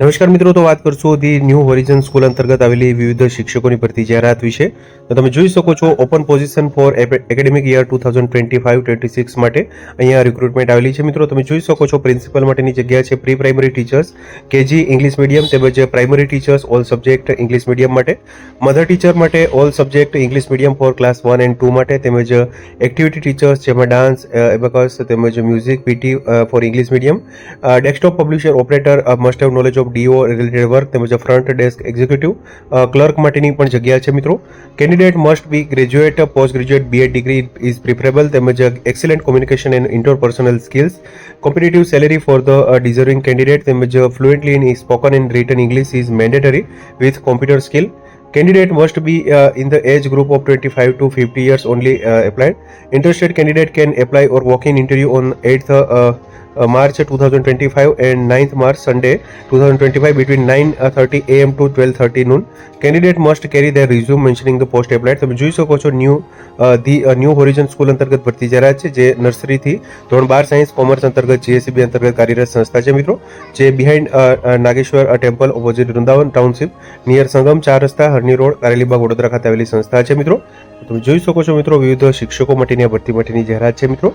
નમસ્કાર મિત્રો તો વાત કરશું ધી ન્યૂ હોરિઝન સ્કૂલ અંતર્ગત આવેલી વિવિધ શિક્ષકોની ભરતી જાહેરાત વિશે તો તમે જોઈ શકો છો open position for academic year two thousand twenty five twenty six માટે અહીંયા રિક્રુટમેન્ટ આવેલી છે મિત્રો તમે જોઈ શકો છો પ્રિન્સિપલ માટેની જગ્યા છે pre primary teachers KG English medium તેમજ primary teachers all subject English medium માટે મધર ટીચર માટે all subject English medium for class one and two માટે તેમજ એક્ટિવિટી ટીચર્સ જેમાં ડાન્સ એબકસ તેમજ music PT for English medium desktop publisher operator must have knowledge of job DO related work તેમજ front desk executive clerk માટેની પણ જગ્યા છે મિત્રો candidate must be graduate post graduate B Ed degree is preferable તેમજ excellent communication and interpersonal skills competitive salary for the deserving candidate તેમજ fluently in spoken and written English is mandatory with computer skill candidate must be uh, in the age group of 25 to 50 years only uh, applied interested candidate can apply or walk in interview on March March two twenty five ninth March 2025 and 9th March Sunday 2025 between 9:30 two to thirty noon. Candidate must carry their resume mentioning the post applied. તમે જોઈ શકો છો new the new horizon school અંતર્ગત ભરતી જાહેરાત છે જે નર્સરીથી ધોરણ બાર સાયન્સ કોમર્સ અંતર્ગત જીએસસીબી અંતર્ગત કાર્યરત સંસ્થા છે મિત્રો જે behind Nageshwar temple opposite Vrindavan township near Sangam ચાર રસ્તા હરની રોડ કારેલીબાગ વડોદરા ખાતે આવેલી સંસ્થા છે મિત્રો તમે જોઈ શકો છો મિત્રો વિવિધ શિક્ષકો માટેની આ ભરતી માટેની જાહેરાત છે મિત્રો